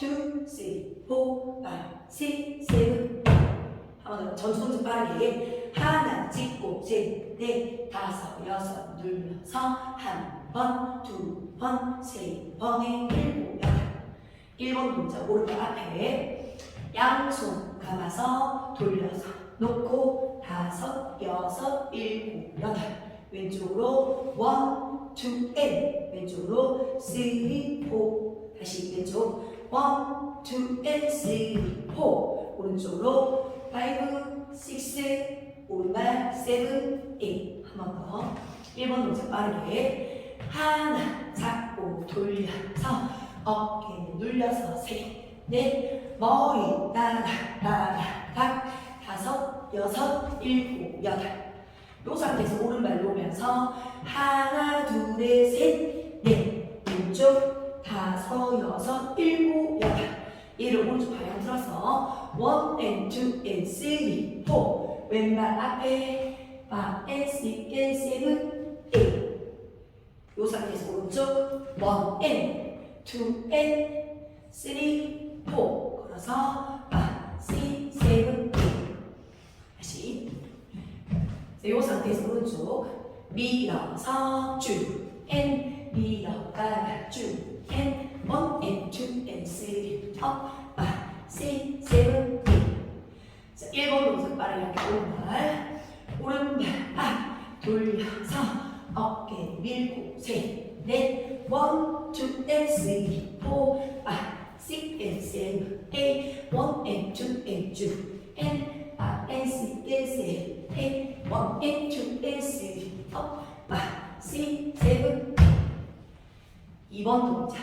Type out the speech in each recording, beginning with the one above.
세븐 에잇 오른쪽 원, 투, 쓰리, 포, 파이, 식, 세븐 한번 더. 전수 동작 빠르게. 하나 찍고 셋, 넷, 다섯, 여섯. 눌러서 한 번, 두 번, 세 번에 일곱, 여덟. 일번 동작 오른발 앞에. 양손 감아서 돌려서 놓고 다섯, 여섯, 일곱, 여덟. 왼쪽으로 원, 투, 앤 왼쪽으로 쓰리, 포. 다시 왼쪽 원, 투, 앤 쓰리, 포 오른쪽으로 파이브, 식스 오른발 세븐, 에잇 한번 더 1번 동작 빠르게 하나 잡고 돌려서 어깨 눌려서 셋, 넷, 머리 따라 따라 닥 다섯, 여섯, 일곱, 여덟 요 상태에서 오른발 놓으면서 하나, 둘, 셋, 넷 왼쪽 다섯, 여섯, 일곱, 여덟. 얘를 오른쪽 방향 들어서 원, 앤, 투, 앤, 쓰리, 포. 왼발 앞에 파, 앤, 시, 앤, 세븐, 에잇 요 상태에서 오른쪽 원, 앤, 투, 앤, 쓰리, 포. 걸어서 파, 시, 세븐, 에잇 다시. 자, 요 상태에서 오른쪽 밀어서 쭉 앤, 밀어가 쭉 앤, 원, 앤, 투, 앤, 쓰리, 업, 파, 시, 세븐, 에잇 자, 1번 동작 빠르게. 오른발. 오른발. 앞 돌려서. 어깨 밀고 셋, 넷, 원, 투, 앤, 쓰리, 포, 파, 식, 앤, 세븐, 에잇, 원, 앤, 투, 2번 동작.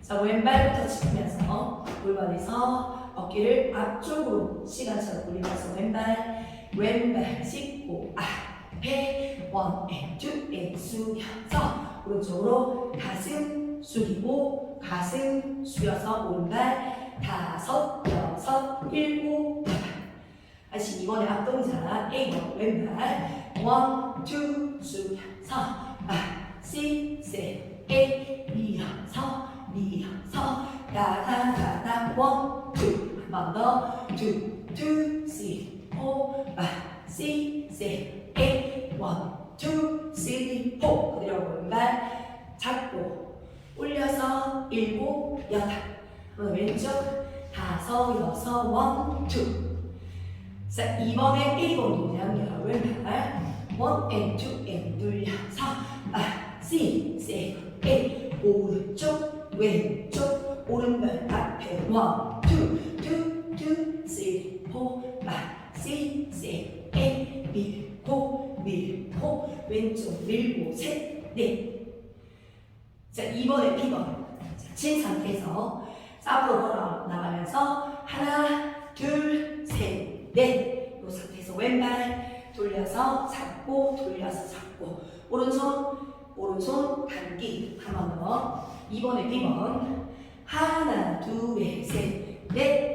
자, 왼발부터 짚으면서 골반에서 어깨를 앞쪽으로 시간차로 올리면서 왼발, 왼발 짚고 앞에 원, 앤, 투, 앤 숙여서 오른쪽으로 가슴 숙이고 가슴 숙여서 오른발 다섯, 여섯, 일곱, 다시 이번에 앞동작 A번 왼발 원, 투 숙여서 더 투, 투, 쓰리, 포, 파, 시, 세, 에이 원, 투, 쓰리, 포 그대로 왼발 잡고 올려서 일곱, 여덟. 왼쪽 다섯, 여섯, 원, 투 자, 이번에 1번 동작이요. 왼발 원, 앤, 투, 앤 눌려서 아, 시, 세, 에 오른쪽, 왼쪽, 오른발 앞에 원, 투, 세, 에 밀고, 밀고, 왼쪽 밀고, 셋, 넷. 자, 이번에 B번. 자, 친 상태에서 앞으로 걸어 나가면서 하나, 둘, 셋, 넷. 이 상태에서 왼발 돌려서 잡고, 돌려서 잡고, 오른손, 오른손 당기 한 번 더. 이번에 B번. 하나, 둘, 셋, 넷,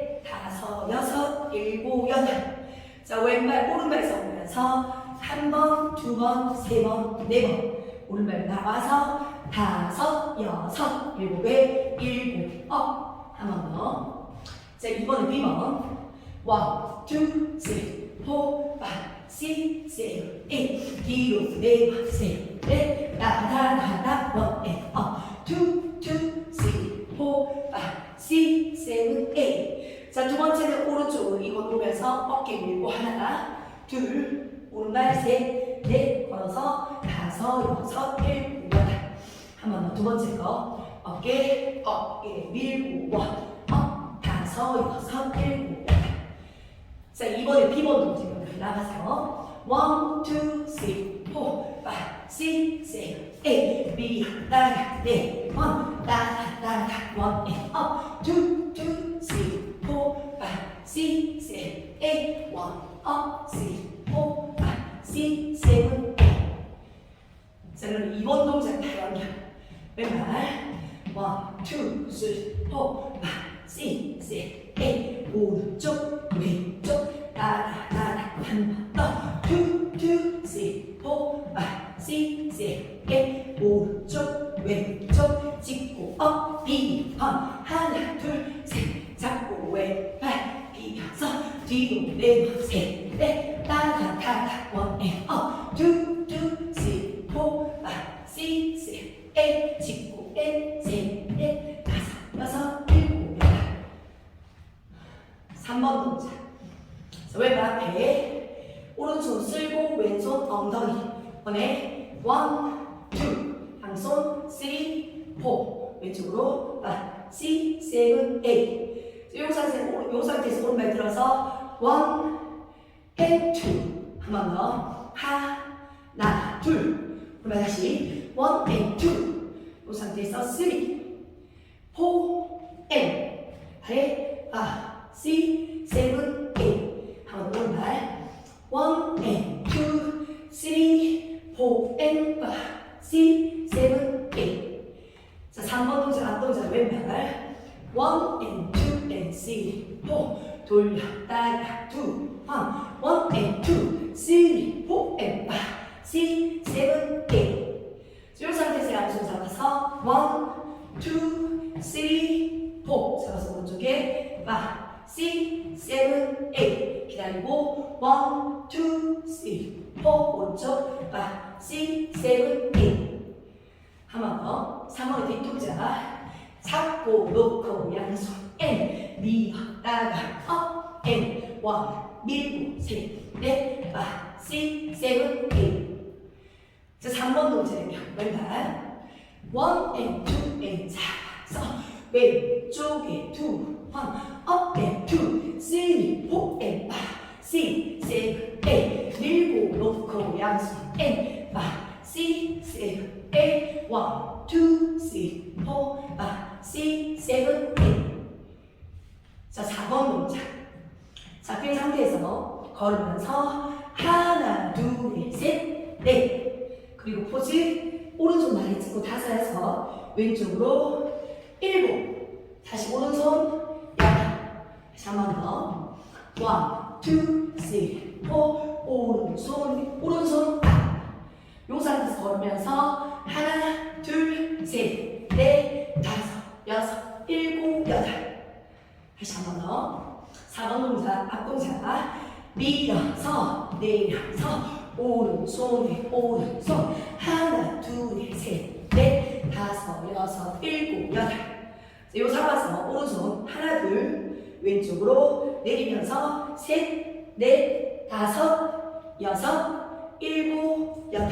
다섯, 여섯, 일곱, 여덟. 자, 왼발, 오른발 서보면서 한 번, 두 번, 세 번, 네 번. 오른발 나와서 다섯, 여섯, 일곱에 일곱, 업. 한 번 더. 자, 이번에 B번. 원, 투, 쓰리, 포, 파, 시, 세, 에잇. 뒤로 네 번, 세, 넷, 다다다다, 원, 앤, 업. 투, 투, 쓰리, 포, 파, 시, 세븐, 에잇. 자, 두 번째는 오른쪽으로 이거 놓으면서 어깨 밀고 하나, 둘, 오른발 셋, 넷, 걸어서 다섯, 여섯, 일곱, 여덟. 한 번 더 두 번째 거. 어깨 어깨 밀고 원 업, 다섯 여섯 일곱 여덟 자 이번에 비번 동작으로 나가서 원, 투, 쓰리, 포, 파, 시, 세, 에잇 밀어 따라 네 원 따라 따라 원, 앤, 업, 에잇 식으로 아, C, 7, 8. 이 상태에서, 이 상태에서 오른발 들어서 원, 해, 투. 한번 더. 하나, 둘. 그러면 다시 원, 해, 투. 이 상태에서 쓰리, 포, 아래, 아, C, 7, 8. One, two, three, four. 오른쪽 five, six, seven, eight. 한번 더. 3번의 뒤동작. 잡고 놓고 양손 and 밀었다가 up and one 밀고 셋넷 five, six, seven, eight. 자, 3번 동작이요. 왼발. one and two and 잡아서 왼쪽에 two, one, up and two, three, four and five, six, seven, eight. 밀고 놓고 양손 and five, six, seven, eight. one, two, three, four, five, six, seven, eight. 자, 4번 동작. 잡힌 상태에서 걸으면서 하나, 둘, 셋, 넷. 그리고 포즈 오른손 많이 찍고 다섯에서 왼쪽으로 일곱. 다시 오른손 여덟. 다시 한 번 더. 원, 투, 쓰리, 포. 오른손, 오른손 업. 요 상태에서 걸으면서 하나, 둘, 셋, 넷, 다섯, 여섯, 일곱, 여덟. 다시 한 번 더. 4번 동작, 앞 동작. 밀어서, 내려서, 오른손에 오른손. 하나, 둘, 셋, 넷, 다섯, 여섯, 일곱, 여덟. 자, 요 잡아서 오른손 하나, 둘, 왼쪽으로 내리면서 셋, 넷, 다섯, 여섯, 일곱, 여덟.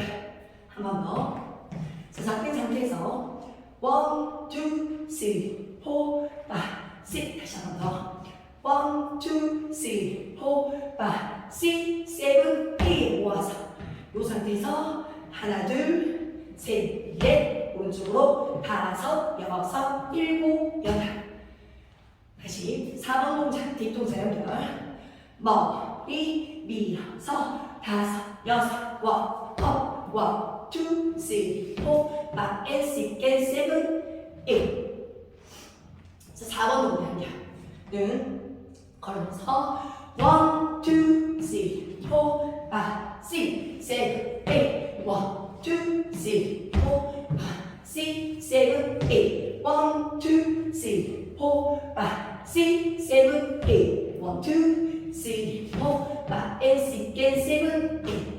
한 번 더. 자, 잡힌 상태에서 원, 투, 쓰리, 포, 파, 식. 다시 한 번 더. 원, 투, 쓰리, 포, 파, 식, 세븐, 에잇. 모아서 이 상태에서 하나, 둘, 셋, 넷. 오른쪽으로 다섯, 여섯, 일곱, 여덟. 다시 4번 동작, 뒷동작 연결. 머리 밀어서 다섯, 여섯, 원, 업, 원, 투, 쓰리, 포, 파, 앤, 식, 앤, 세븐, 에잇. 자, 4번 동작이야.는 걸으면서 one, two, three, four, five, six, seven, eight. one, two, three, four, five, six, seven, eight. one, two, three, four, five, six, seven, eight. one, two, three, four, five, and six, and seven, eight.